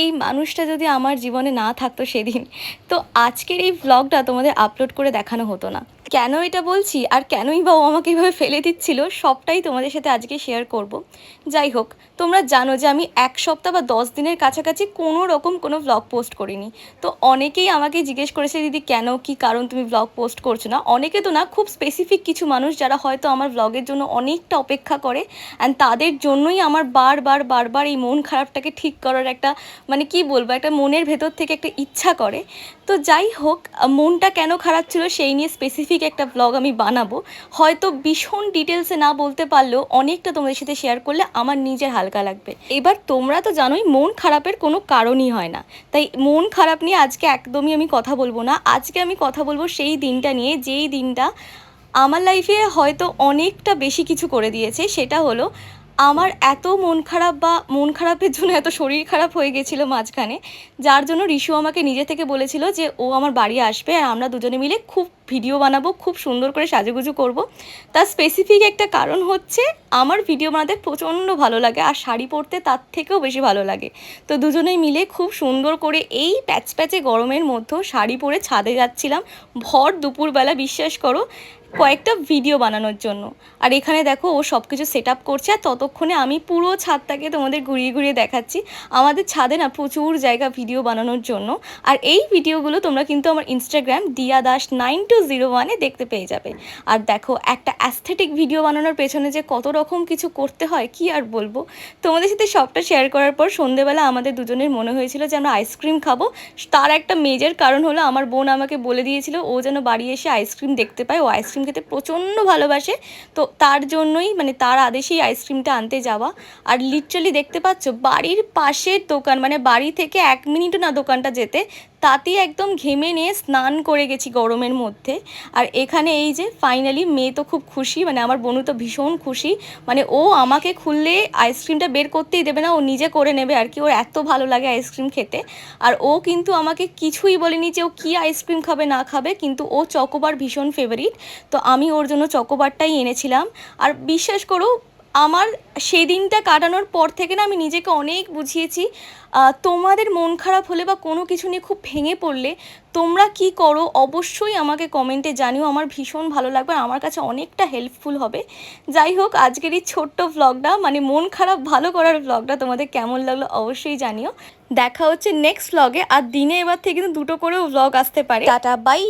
এই মানুষটা যদি আমার জীবনে না থাকতো সেদিন, তো আজকের এই ভ্লগটা তোমাদের আপলোড করে দেখানো হতো না। কেন এটা বলছি? আর কেনই বা ও আমাকে এইভাবে ফেলে দিচ্ছিল, সবটাই তোমাদের সাথে আজকে শেয়ার করব। যাই হোক, তোমরা জানো যে আমি এক সপ্তাহ বা দশ দিনের কাছাকাছি কোনো রকম কোনো ভ্লগ পোস্ট করিনি। তো অনেকেই আমাকে জিজ্ঞেস করেছে, দিদি, কেন? কি কারণ তুমি ভ্লগ পোস্ট করছ না? অনেকে তো না, খুব স্পেসিফিক কিছু মানুষ যারা হয়তো আমার ভ্লগের জন্য অনেকটা অপেক্ষা করে অ্যান্ড তাদের জন্যই আমার বারবার বারবার এই মন খারাপটাকে ঠিক করার একটা মানে কি বলব, একটা মনের ভেতর থেকে একটা ইচ্ছা করে। তো যাই হোক মনটা কেন খারাপ ছিল সেই নিয়ে স্পেসিফিক একটা ব্লগ আমি বানাবো। হয়তো ভীষণ ডিটেলসে না বলতে পারলেও অনেকটা তোমাদের সাথে শেয়ার করলে আমার নিজের হালকা লাগবে। এবার তোমরা তো জানোই, মন খারাপের কোনো কারণই হয় না। তাই মন খারাপ নিয়ে আজকে একদমই আমি কথা বলব না। আজকে আমি কথা বলব সেই দিনটা নিয়ে, যেই দিনটা আমার লাইফে হয়তো অনেকটা বেশি কিছু করে দিয়েছে। সেটা হলো আমার এত মন খারাপ বা মন খারাপের জন্য এত শরীর খারাপ হয়ে গেছিল মাঝখানে, যার জন্য রিশু আমাকে নিজে থেকে বলেছিল যে ও আমার বাড়ি আসবে আর আমরা দুজনে মিলে খুব ভিডিও বানাবো, খুব সুন্দর করে সাজুগুজু করব। তার স্পেসিফিক একটা কারণ হচ্ছে আমার ভিডিও বানাতে প্রচণ্ড ভালো লাগে আর শাড়ি পরতে তার থেকেও বেশি ভালো লাগে। তো দুজনে মিলে খুব সুন্দর করে এই প্যাচ প্যাচে গরমের মধ্যেও শাড়ি পরে ছাদে যাচ্ছিলাম। ভর দুপুরবেলা, বিশ্বাস করো কয়েকটা ভিডিও বানানোর জন্য। আর এখানে দেখো, ও সব কিছু সেট আপ করছে আর ততক্ষণে আমি পুরো ছাদটাকে তোমাদের ঘুরিয়ে ঘুরিয়ে দেখাচ্ছি। আমাদের ছাদে না প্রচুর জায়গা ভিডিও বানানোর জন্য। আর এই ভিডিওগুলো তোমরা কিন্তু আমার ইনস্টাগ্রাম দিয়া দাস নাইন টু জিরো ওয়ানে দেখতে পেয়ে যাবে। আর দেখো, একটা অ্যাস্থেটিক ভিডিও বানানোর পেছনে যে কত রকম কিছু করতে হয়, কি আর বলব? তোমাদের সাথে সবটা শেয়ার করার পর সন্ধেবেলা আমাদের দুজনের মনে হয়েছিল যে আমরা আইসক্রিম খাব। তার একটা মেজর কারণ হলো, আমার বোন আমাকে বলে দিয়েছিল, ও যেন বাড়ি এসে আইসক্রিম দেখতে পায়, ও আইসক্রিম খেতে প্রচণ্ড ভালোবাসে। তো তার জন্যই মানে তার আদেশেই আইসক্রিমটা আনতে যাওয়া। আর লিটারালি দেখতে পাচ্ছ, বাড়ির পাশের দোকান মানে বাড়ি থেকে এক মিনিটও না দোকানটা যেতে তাতেই একদম ঘেমে নিয়ে স্নান করে গেছি গরমের মধ্যে। আর এখানে এই যে ফাইনালি মেয়ে তো খুব খুশি মানে আমার বোনু তো ভীষণ খুশি। মানে ও আমাকে খুললে আইসক্রিমটা বের করতেই দেবে না, ও নিজে করে নেবে আর কি, ওর এত ভালো লাগে আইসক্রিম খেতে। আর ও কিন্তু আমাকে কিছুই বলেনি যে ও কী আইসক্রিম খাবে, না খাবে, কিন্তু ও চকোবার ভীষণ ফেভারিট তো আমি ওর জন্য চকোবারটাই এনেছিলাম। আর বিশ্বাস করো আমার সেদিনটা কাটানোর পর থেকে না আমি নিজেকে অনেক বুঝিয়েছি। তোমাদের মন খারাপ হলে বা কোনো কিছু নিয়ে খুব ভেঙে পড়লে তোমরা কি করো অবশ্যই আমাকে কমেন্টে জানিও। আমার ভীষণ ভালো লাগবে আর আমার কাছে অনেকটা হেল্পফুল হবে। যাই হোক, আজকের এই ছোট্ট ভ্লগটা মানে মন খারাপ ভালো করার ভ্লগটা তোমাদের কেমন লাগল অবশ্যই জানিও। দেখা হচ্ছে নেক্সট ভ্লগে আর দিনে এবার থেকে কিন্তু দুটো করেও ভ্লগ আসতে পারে। Tata bye